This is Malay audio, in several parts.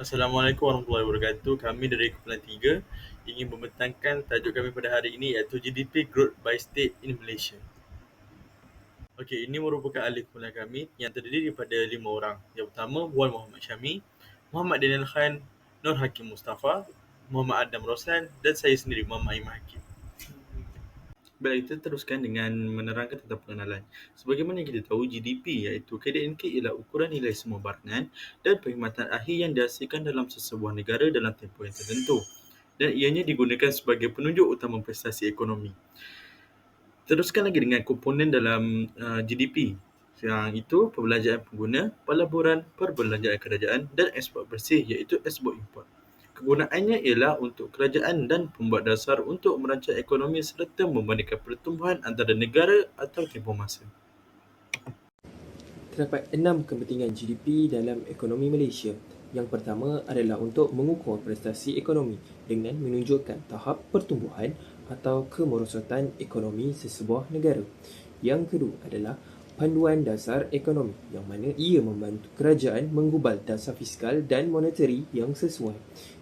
Assalamualaikum warahmatullahi wabarakatuh. Kami dari Kumpulan 3 ingin membentangkan tajuk kami pada hari ini iaitu GDP Growth by State in Malaysia. Okey, ini merupakan ahli kumpulan kami yang terdiri daripada lima orang. Yang pertama, Wan Muhammad Syami, Muhammad Daniel Khan, Nur Hakim Mustafa, Muhammad Adam Roslan dan saya sendiri, Muhammad Imam Hakim. Baik, kita teruskan dengan menerangkan tentang pengenalan. Sebagaimana kita tahu, GDP iaitu KDNK ialah ukuran nilai semua barangan dan perkhidmatan akhir yang dihasilkan dalam sesebuah negara dalam tempoh yang tertentu. Dan ianya digunakan sebagai penunjuk utama prestasi ekonomi. Teruskan lagi dengan komponen dalam uh, GDP. Yang itu perbelanjaan pengguna, pelaburan, perbelanjaan kerajaan dan ekspor bersih iaitu ekspor import. Kegunaannya ialah untuk kerajaan dan pembuat dasar untuk merancang ekonomi serta membandingkan pertumbuhan antara negara atau tempoh masa. Terdapat enam kepentingan GDP dalam ekonomi Malaysia. Yang pertama adalah untuk mengukur prestasi ekonomi dengan menunjukkan tahap pertumbuhan atau kemerosotan ekonomi sesebuah negara. Yang kedua adalah panduan dasar ekonomi yang mana ia membantu kerajaan menggubal dasar fiskal dan monetary yang sesuai.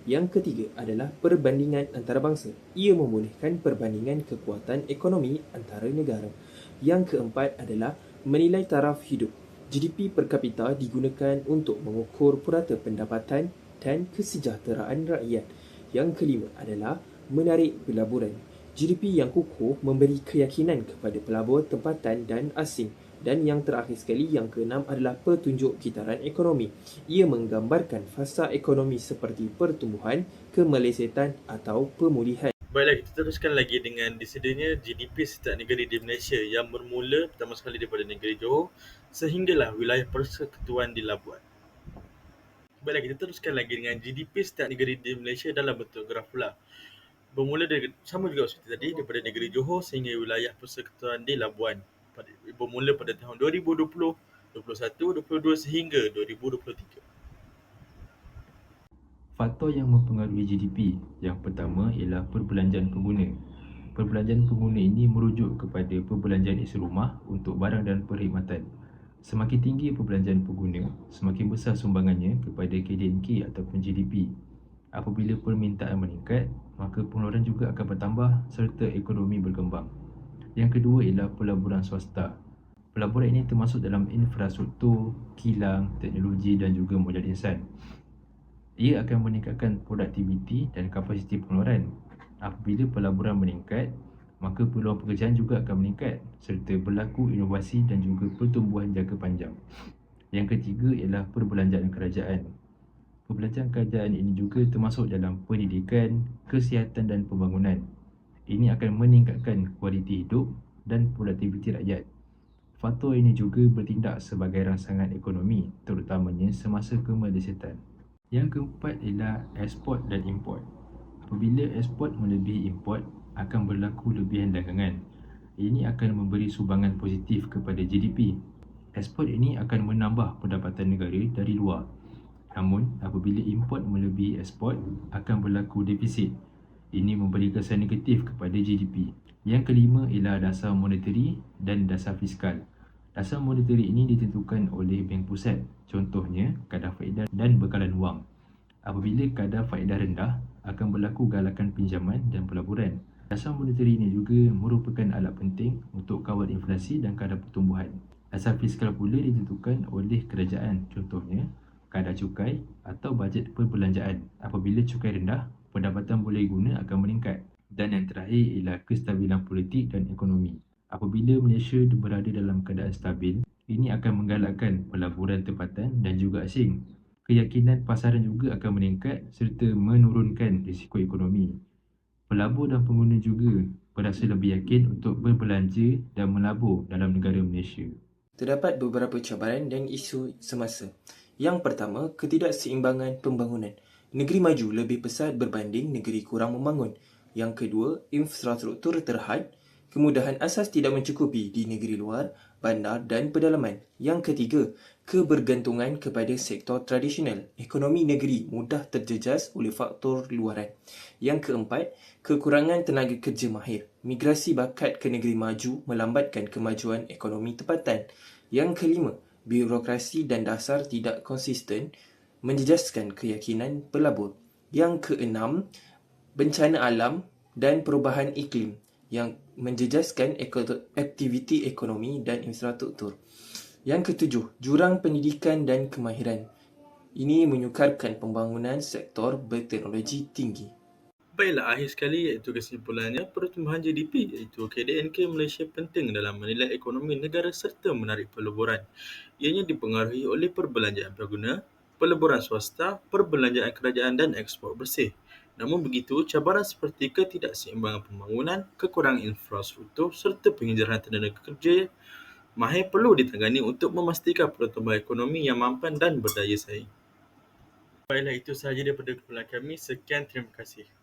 Yang ketiga adalah perbandingan antarabangsa. Ia membolehkan perbandingan kekuatan ekonomi antara negara. Yang keempat adalah menilai taraf hidup. GDP per kapita digunakan untuk mengukur purata pendapatan dan kesejahteraan rakyat. Yang kelima adalah menarik pelaburan. GDP yang kukuh memberi keyakinan kepada pelabur tempatan dan asing. Dan yang terakhir sekali, yang keenam adalah petunjuk kitaran ekonomi. Ia menggambarkan fasa ekonomi seperti pertumbuhan, kemelesetan atau pemulihan. Baiklah, kita teruskan lagi dengan disedianya GDP setiap negeri di Malaysia yang bermula pertama sekali daripada negeri Johor sehinggalah wilayah persekutuan di Labuan. Baiklah, kita teruskan lagi dengan GDP setiap negeri di Malaysia dalam bentuk graf pula. Bermula dari, sama juga seperti tadi, daripada negeri Johor sehingga wilayah persekutuan di Labuan pada, bermula pada tahun 2020, 21, 22 sehingga 2023. Faktor yang mempengaruhi GDP yang pertama ialah perbelanjaan pengguna. Perbelanjaan pengguna ini merujuk kepada perbelanjaan isi rumah untuk barang dan perkhidmatan. Semakin tinggi perbelanjaan pengguna, semakin besar sumbangannya kepada KDNK ataupun GDP. Apabila permintaan meningkat, maka pengeluaran juga akan bertambah serta ekonomi berkembang. Yang kedua ialah pelaburan swasta. Pelaburan ini termasuk dalam infrastruktur, kilang, teknologi dan juga modal insan. Ia akan meningkatkan produktiviti dan kapasiti pengeluaran. Apabila pelaburan meningkat, maka peluang pekerjaan juga akan meningkat serta berlaku inovasi dan juga pertumbuhan jangka panjang. Yang ketiga ialah perbelanjaan kerajaan. Perbelanjaan kerajaan ini juga termasuk dalam pendidikan, kesihatan dan pembangunan. Ini akan meningkatkan kualiti hidup dan produktiviti rakyat. Faktor ini juga bertindak sebagai rangsangan ekonomi, terutamanya semasa kemelesetan. Yang keempat ialah ekspor dan import. Apabila ekspor melebihi import, akan berlaku lebihan dagangan. Ini akan memberi sumbangan positif kepada GDP. Ekspor ini akan menambah pendapatan negara dari luar. Namun, apabila import melebihi ekspor, akan berlaku defisit ini memberi kesan negatif kepada GDP. Yang kelima ialah dasar monetary dan dasar fiskal. Dasar monetary ini ditentukan oleh Bank Pusat. Contohnya, kadar faedah dan bekalan wang. Apabila kadar faedah rendah, akan berlaku galakan pinjaman dan pelaburan. Dasar monetary ini juga merupakan alat penting untuk kawal inflasi dan kadar pertumbuhan. Dasar fiskal pula ditentukan oleh kerajaan. Contohnya, kadar cukai atau bajet perbelanjaan. Apabila cukai rendah, pendapatan boleh guna akan meningkat. Dan yang terakhir ialah kestabilan politik dan ekonomi. Apabila Malaysia berada dalam keadaan stabil, ini akan menggalakkan pelaburan tempatan dan juga asing. Keyakinan pasaran juga akan meningkat serta menurunkan risiko ekonomi. Pelabur dan pengguna juga berasa lebih yakin untuk berbelanja dan melabur dalam negara Malaysia. Terdapat beberapa cabaran dan isu semasa. Yang pertama, ketidakseimbangan pembangunan. Negeri maju lebih pesat berbanding negeri kurang membangun. Yang kedua, infrastruktur terhad. Kemudahan asas tidak mencukupi di negeri luar, bandar dan pedalaman. Yang ketiga, kebergantungan kepada sektor tradisional. Ekonomi negeri mudah terjejas oleh faktor luaran. Yang keempat, kekurangan tenaga kerja mahir. Migrasi bakat ke negeri maju melambatkan kemajuan ekonomi tempatan. Yang kelima, birokrasi dan dasar tidak konsisten menjejaskan keyakinan pelabur. Yang keenam, bencana alam dan perubahan iklim yang menjejaskan aktiviti ekonomi dan infrastruktur. Yang ketujuh, jurang pendidikan dan kemahiran. Ini menyukarkan pembangunan sektor berteknologi tinggi. Baiklah, akhir sekali iaitu kesimpulannya, pertumbuhan GDP iaitu KDNK Malaysia penting dalam menilai ekonomi negara serta menarik peleburan. Ianya dipengaruhi oleh perbelanjaan pengguna, peleburan swasta, perbelanjaan kerajaan dan ekspor bersih. Namun begitu, cabaran seperti ketidakseimbangan pembangunan, kekurangan infrastruktur serta penghijrahan tenaga kerja mahir perlu ditangani untuk memastikan pertumbuhan ekonomi yang mampan dan berdaya saing. Baiklah, itu sahaja daripada kumpulan kami. Sekian, terima kasih.